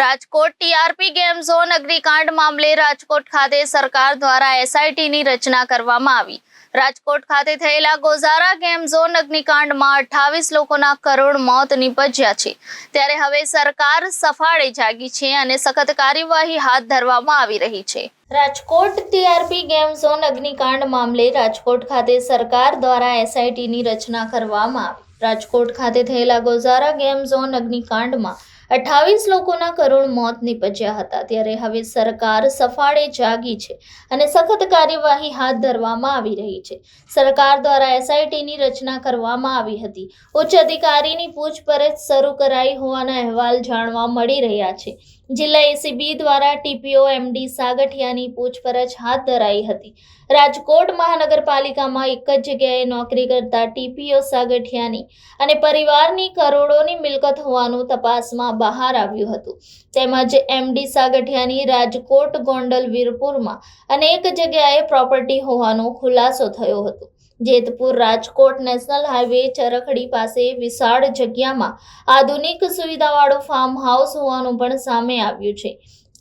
Rajkot TRP game zone અગ્નિકાંડ મામલે રાજકોટ ખાતે સરકાર દ્વારા એસઆઈટીની રચના કરવામાં આવી. રાજકોટ ખાતે થયેલા ગોઝારા ગેમ ઝોન અગ્નિકાંડમાં અઠ્ઠાવીસ લોકોના કરોડ મોત નીપજ્યા છે. ત્યારે હવે સરકાર સફાળે જાગી છે અને સખત કાર્યવાહી હાથ ધરવામાં આવી રહી છે. રાજકોટ ટીઆરપી ગેમ ઝોન અગ્નિકાંડ મામલે રાજકોટ ખાતે સરકાર દ્વારા એસઆઈટીની રચના કરવામાં આવી. રાજકોટ ખાતે થયેલા ગોઝારા ગેમ ઝોન અગ્નિકાંડમાં અઠ્ઠાવીસ લોકોના કરુણ મોત નીપજ્યા હતા. ત્યારે હવે સરકાર સફાળે જાગી છે અને સખત કાર્યવાહી હાથ ધરવામાં આવી રહી છે. સરકાર દ્વારા એસઆઈટીની રચના કરવામાં આવી હતી. ઉચ્ચ અધિકારીની પૂછપરછ શરૂ કરાઈ હોવાના અહેવાલ જાણવા મળી રહ્યા છે. જિલ્લા એસીબી દ્વારા ટીપીઓ એમડી સાગઠિયાની પૂછપરછ હાથ ધરાઈ હતી. રાજકોટ મહાનગરપાલિકામાં એક જ જગ્યાએ નોકરી કરતા ટીપીઓ સાગઠિયાની અને પરિવારની કરોડોની મિલકત હોવાનું તપાસમાં બહાર આવ્યું હતું. તેમજ એમડી સાગઠિયાની રાજકોટ ગોંડલ વીરપુરમાં અનેક જગ્યાએ પ્રોપર્ટી હોવાનો ખુલાસો થયો હતો. જેતપુર રાજકોટ નેશનલ હાઈવે ચરખડી પાસે વિશાળ જગ્યામાં આધુનિક સુવિધાવાળું ફાર્મ હાઉસ હોવાનું પણ સામે આવ્યું છે.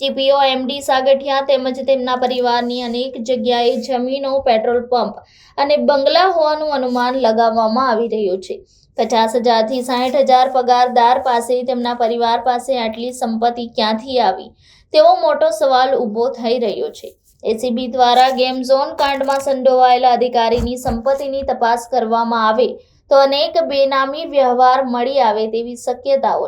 ટીપીઓ એમડી સાગઠિયા તેમજ તેમના પરિવારની અનેક જગ્યાએ જમીનો, પેટ્રોલ પંપ અને બંગલા હોવાનું અનુમાન લગાવવામાં આવી રહ્યું છે. પચાસ હજારથી સાઠ હજાર પગારદાર પાસે તેમના પરિવાર પાસે આટલી સંપત્તિ ક્યાંથી આવી? તેવો મોટો સવાલ ઊભો થઈ રહ્યો છે. એસીબી દ્વારા ગેમ ઝોન કાંડમાં સંડોવાયેલા અધિકારીની સંપત્તિની તપાસ કરવામાં આવે તો અનેક બેનામી વ્યવહાર મળી આવે તેવી શક્યતાઓ છે.